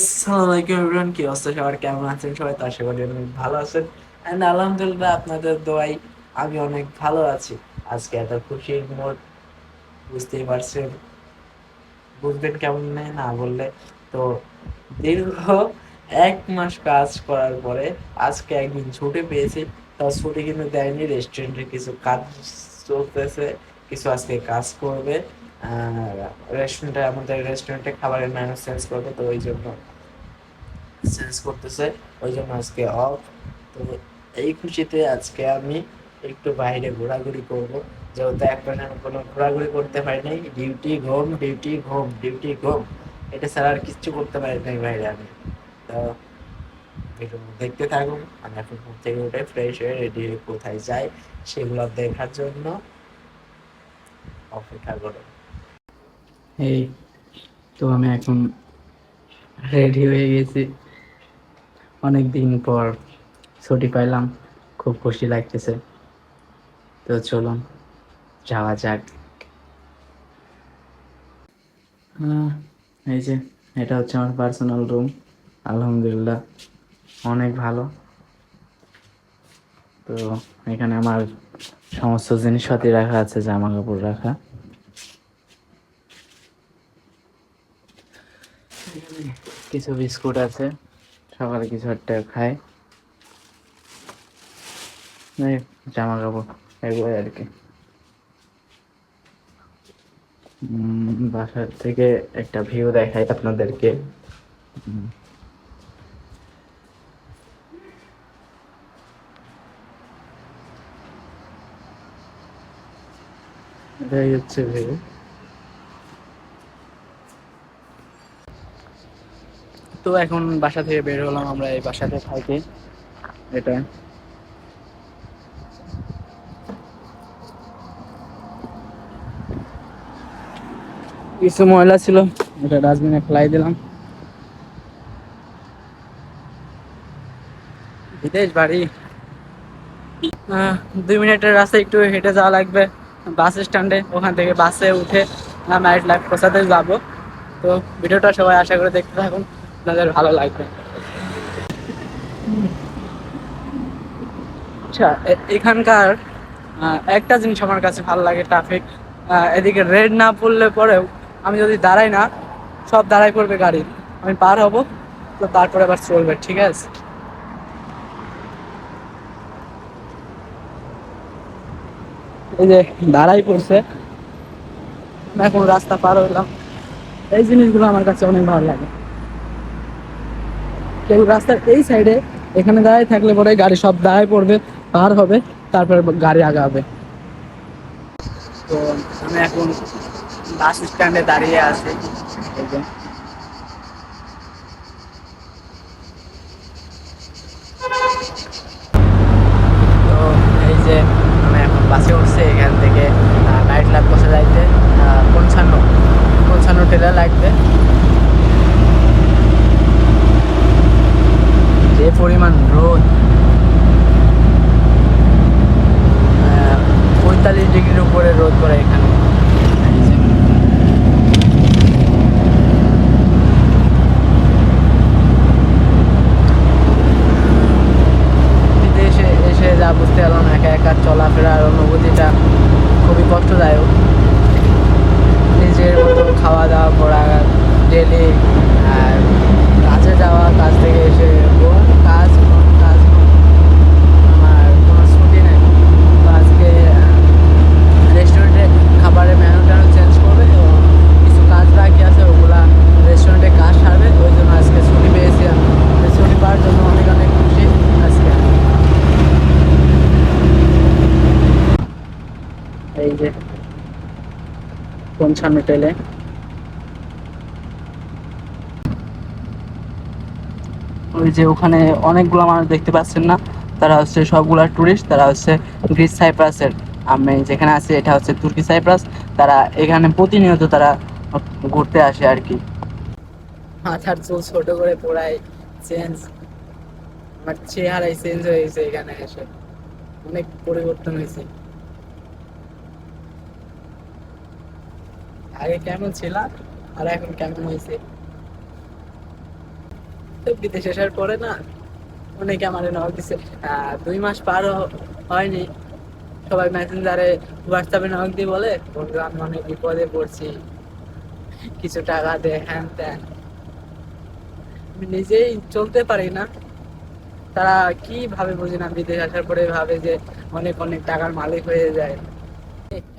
আসসালামু আলাইকুম এভরিওয়ান কি অবস্থা? সবার কেমন আছেন? সবাই তো আশা করি অনেক ভালো আছেন। এন্ড আলহামদুলিল্লাহ, আপনাদের দোয়াই আমি অনেক ভালো আছি। আজকে এত খুশির মোড, বুঝতেই পারছেন। বুঝবেন কেমন নেই, না বললে। তো দীর্ঘ এক মাস কাজ করার পরে আজকে একদিন ছুটি পেয়েছি। তাও ছুটি কিন্তু দেয়নি রেস্টুরেন্টে কিছু কাজ চলতেছে, কিছু আজকে কাজ করবে। রেস্টুরেন্টে আমাদের রেস্টুরেন্টে খাবারের মেনু চেঞ্জ করবে, তো ওই জন্য চেঞ্জ করতেছে ওই জন্য আজকে অফ তো এই খুশিতে আজকে আমি একটু বাইরে ঘোরাঘুরি করব। যেহেতু এক মাস আমি কোনো ঘোরাঘুরি করতে পারি নাই ডিউটি ঘোম ডিউটি ঘোম ডিউটি ঘোম। এটা ছাড়া আর কিচ্ছু করতে পারি নাই বাইরে আমি। তো ভিডিও দেখতে থাকুন, আমি এখন ঘুম থেকে উঠে ফ্রেশ হয়ে রেডি হয়ে কোথায় যাই সেগুলো দেখার জন্য অপেক্ষা করুন এই তো আমি এখন রেডি হয়ে গেছি। অনেক দিন পর ছুটি পাইলাম। খুব খুশি লাগতেছে। তো চলুন, যাওয়া যাক। এই যে, এটা হচ্ছে আমার পার্সোনাল রুম আলহামদুলিল্লাহ, অনেক ভালো। তো এখানে আমার সমস্ত জিনিসপাতি রাখা আছে জামা কাপড় রাখা। কিছু বিস্কুট আছে। সকালে কিছু একটা খাই জামা কাপড় এগুলোই আর কি। বাসার থেকে একটা ভিউ দেখাই আপনাদেরকে। এটাই হচ্ছে ভিউ তো এখন বাসা থেকে বের হলাম আমরা এই বাসাতে থাকি এটা। কিছু ময়লা ছিল, এটা ডাস্টবিনে ফেলাই দিলাম। বিদেশ বাড়ি। দুই মিনিটের রাস্তা একটু হেঁটে যাওয়া লাগবে। বাস স্ট্যান্ডে, ওখান থেকে বাসে উঠে ম্যারিট লাইফ কোথাতে যাব। তো ভিডিওটা সবাই আশা করে দেখতে থাকুন। আপনাদের ভালো লাগবে আচ্ছা এখানকার একটা জিনিস আমার কাছে ভালো লাগে ট্রাফিক এদিকে রেড না পড়লে পরেও আমি যদি দাঁড়াই না, সব দাঁড়াই পড়বে গাড়ি। আমি পার হব, তো তারপরে আবার চলবে, ঠিক আছে? এই যে দাঁড়াই পড়ছে, এখন রাস্তা পার হইলাম। এই জিনিসগুলো আমার কাছে অনেক ভালো লাগে। কেউ রাস্তার এই সাইডে এখানে দাঁড়ায় থাকলে পরে গাড়ি সব দাঁড়ায় পড়বে, পার হবে, তারপরে গাড়ি আগাবে। তো আমি এখন বাস স্ট্যান্ডে দাঁড়িয়ে আছি। তো এই যে আমি এখন বাসে উঠছি এখান থেকে নাইট লাইফ বসে লাগবে। পরিমাণ রোদ। পঁয়তাল্লিশ ডিগ্রির উপরে রোদ করে এখানে এই যে। বিদেশে এসে যা বুঝতে পারলাম একা একা চলাফেরার অনুভূতিটা খুবই কষ্টদায়ক নিজের মতো খাওয়া দাওয়া করা ডেলি আর কাজে যাওয়া কাজ থেকে এসে ঘুম, কাজ ঘুম, কাজ ঘুম। আমার কোনো ছুটি নেই তো আজকে রেস্টুরেন্টে খাবারের মেনু টেনু চেঞ্জ করবে এবং কিছু কাজ বাকি আছে ওগুলা রেস্টুরেন্টে কাজ সারবে ওই জন্য আজকে ছুটি পেয়েছি আমি তো ছুটি পাওয়ার জন্য অনেক অনেক খুশি আজকে এই যে পঞ্চান্ন টেলে ওই যে ওখানে অনেকগুলো মানুষ দেখতে পাচ্ছেন না, তারা হচ্ছে সবগুলা তারা হচ্ছে গ্রিস সাইপ্রাসের আমি যেখানে আছি, এটা হচ্ছে তুর্কি সাইপ্রাস তারা এখানে প্রতিনিয়ত তারা ঘুরতে আসে আর কি। মাথার চুল ছোট করে পড়াই চেঞ্জ আমার চেহারাই চেঞ্জ হয়ে গেছে এখানে এসে। অনেক পরিবর্তন হয়েছে। আগে কেমন ছিলাম আর এখন কেমন হয়েছে? তো বিদেশ আসার পরে না, অনেকে আমার নক দিছে দুই মাস পার হয়নি। সবাই মেসেঞ্জারে হোয়াটসঅ্যাপে নক দিয়ে বলে, বন্ধু, আমি অনেক বিপদে পড়ছি। কিছু টাকা দে, হ্যান ত্যান। আমি নিজেই চলতে পারি না। তারা কি ভাবে বুঝি না বিদেশ আসার পরে ভাবে যে অনেক অনেক টাকার মালিক হয়ে যায়।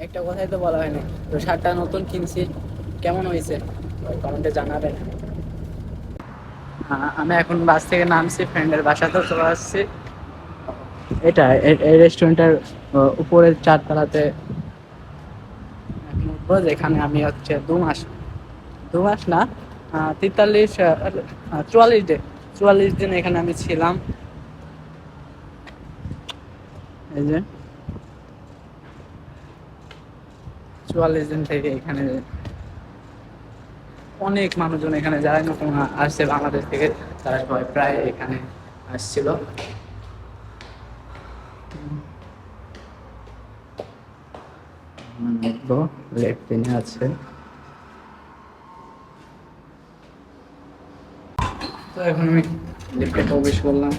একটা কথাই তো বলা হয়নি। তো শার্টটা নতুন কিনছি কেমন হয়েছে? কমেন্টে জানাবেন। আমি এখন বাস থেকে নামছি ফ্রেন্ডের বাসাতেও চলে আসছি। এটা এই রেস্টুরেন্টের উপরের চারতলাতে। যেখানে আমি হচ্ছে দু মাস দু মাস না আহ, তেতাল্লিশ চুয়াল্লিশ দিন চুয়াল্লিশ দিন এখানে আমি ছিলাম। এই যে। চুয়াল্লিশ দিন থেকে এখানে অনেক মানুষজন এখানে যারা নতুন আসছে বাংলাদেশ থেকে, তারা সবাই প্রায় এখানে আসছিল। লেফটিনে আছে। তো এখন আমি লিফটে প্রবেশ করলাম।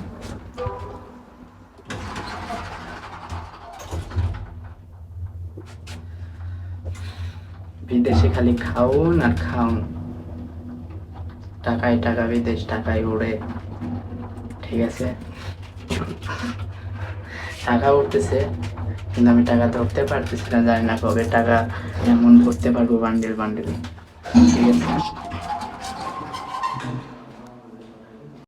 বিদেশে খালি খাউন আর খাউন টাকায় টাকা, বিদেশ টাকায় উড়ে। ঠিক আছে? টাকা উঠতেছে কিন্তু আমি টাকা ধরতে পারতেছি না, জানি না কবে টাকা এমন করতে পারব বান্ডিল বান্ডিল ঠিক আছে?